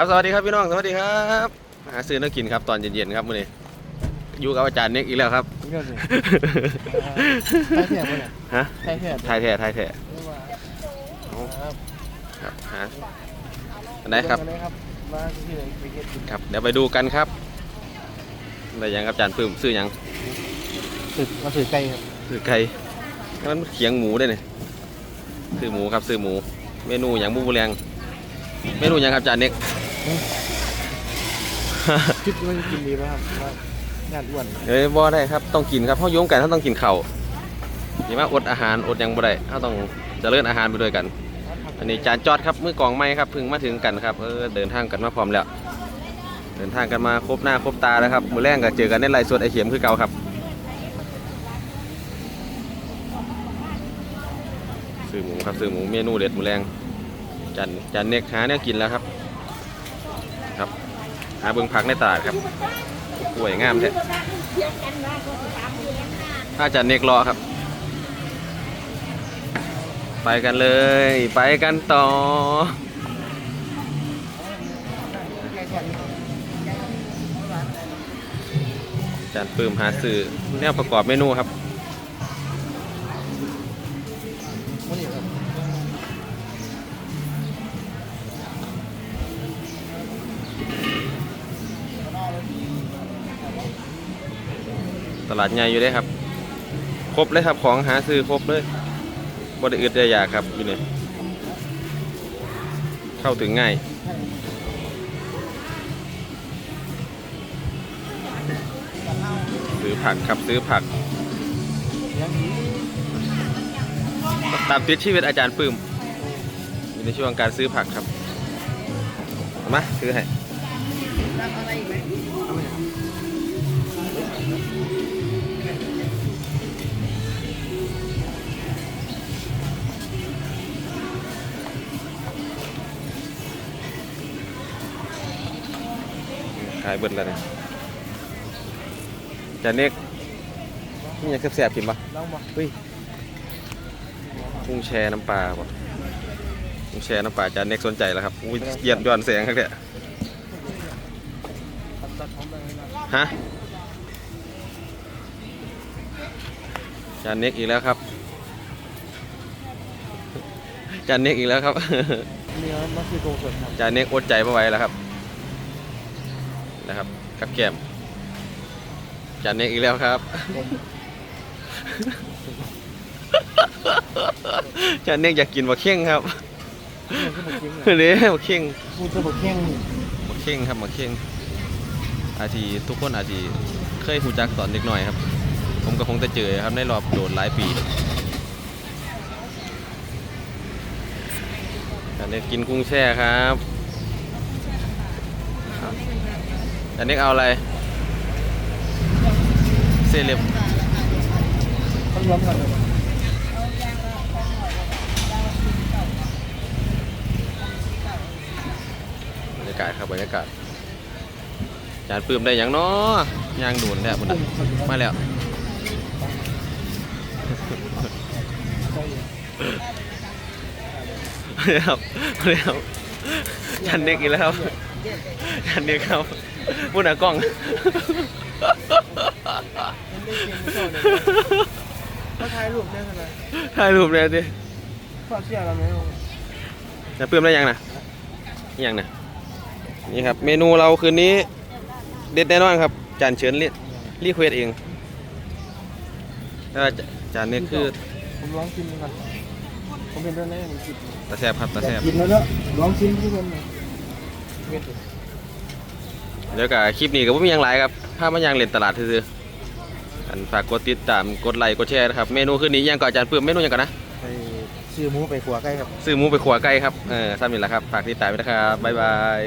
ครับสวัสดีครับพี่น้องสวัสดีครับหาซื้อน้ำกินครับตอนเย็นๆครับมื้อนี้อยู่กับอาจารย์เน็กอีกแล้วครับนี่ก็สิใช่แท้ปะเนี่ยฮะใช่แท้ไทยแท้ไทยแท้ครับครับหาอันไหนครับเดินมาเลยครับมาที่ไหนไปเก็ตกินครับเดี๋ยวไปดูกันครับอะไรยังครับอาจารย์ปื้มซื้อหยังสึกมาสื่อไกลครับซื้อไก่มันเขียงหมูได้เนี่ยซื้อหมูครับซื้อหมู เมนูหยังบูบูแรงเมนูหยังครับอาจารย์เน็ก คิดว่าจะกินดีไหมครับว่างานอ้วนเอ้ยบ่ได้ครับต้องกินครับเพราโยงกันเขาต้องกินข้าวอย่ามาอดอาหารอดหยังบ่ได้เขาต้องเจริญอาหารไปด้วยกัน อันนี้จานจอดครับมือกองไม้ครับเพึ่งมาถึงกันครับเออเดินทางกันมาพร้อมแล้ว เดินทางกันมาครบหน้าครบตาแล้วครับ มือแรกก็เจอกันในไลฟ์สดไอเข็มคือเก่าครับซื้อหมูครับซื้อหมูเมนูเด็ดมือแรงจานจานเน็กหาเนี่ยกินแล้วครับ ครับหาเบิ่งผักในตลาดครับกล้วยงามแท้ถ้าจานเนกรอครับ ไปกันเลย ไปกันต่อจานปื้มหาซื้อแนวประกอบเมนูครับ ตลาดใหญ่อยู่เลยครับ ครบเลยครับของหาซื้อครบเลยบไดอึดได้อยากครับอยู่นี่เข้าถึงง่ายซื้อผักครับซื้อผัก ตามติดชีวิตอาจารย์ปื้มอยู่ในช่วงการซื้อผักครับมาซื้อให้ ขายเบิดแล้วเนี่ยอาจารย์เน็กนี่ยังแซ่บๆกินปะลองมาเฮ้ยกุ้งแช่น้ำปลาป่ะกุ้งแช่น้ำปลาอาจารย์เน็กสนใจแล้วครับอุ้ยเยี่ยมย้อนแสงครับเนี่ยตัดตัดพร้อมเลยนะฮะอาจารย์เน็กอีกแล้วครับอาจารย์เน็กอีกแล้วครับนี่ครับมันคือโกสดครับอาจารย์เน็กอดใจไม่ไหวแล้วครับ นะครับกับแก้มจารย์เน็กอีกแล้วครับจารย์เน็กอยากกินบะเข่งครับเลยเด้บะเข่งพูดจะบอกแข้งบะเข่งครับบะเข่งอาทีทุกคนอาทีเคยหูจักตอนเด็กหน่อยครับ ผมก็คงจะเจอครับในรอบโดดหลายปีจารย์เน็กกินกุ้งแช่ครับ อาจารย์เน็กเอาอะไรเซเลบต้องรวมกันเลยบรรยากาศครับบรรยากาศจานปื้มได้หยังเนาะย่างดูนแล้วพุ่นมาแล้วครับมาแล้วยันเด็กอีกแล้วชันเด็กครับ พูดหน้ากล้องก็ถ่ายรูปได้ขนาดถ่ายรูปเลยดิฝากเชียร์เราไหมจานปื้มได้ยังนะนี่ยังนะนี่ครับ เมนูเราคืนนี้ เด็ดแน่นอนครับ จานเชิญรีรีเควสเองแล้วาจานนี้คือผมลองชิมก่อนผมเป็นเรื่องแรกผมกินตาแซบครับตาแซบกินแล้วเนอะลองชิมทุกคนเลย เม็ดเดี๋ยวกับคลิปนี้ก็บ่มีหยังหลายครับถ้ามันยังเล่นตลาดซื่อๆอันฝากกดติดตามกดไลค์กดแชร์นะครับเมนูคืนนี้ยังก่อนอาจารย์ปื้มเมนูยังก่อนนะไปซื้อหมูไปขัวใกล้ครับซื้อหมูไปขัวไก่ครับเออซ้ำนี่แหละครับฝากติดตามไว้นะครับบ๊ายบาย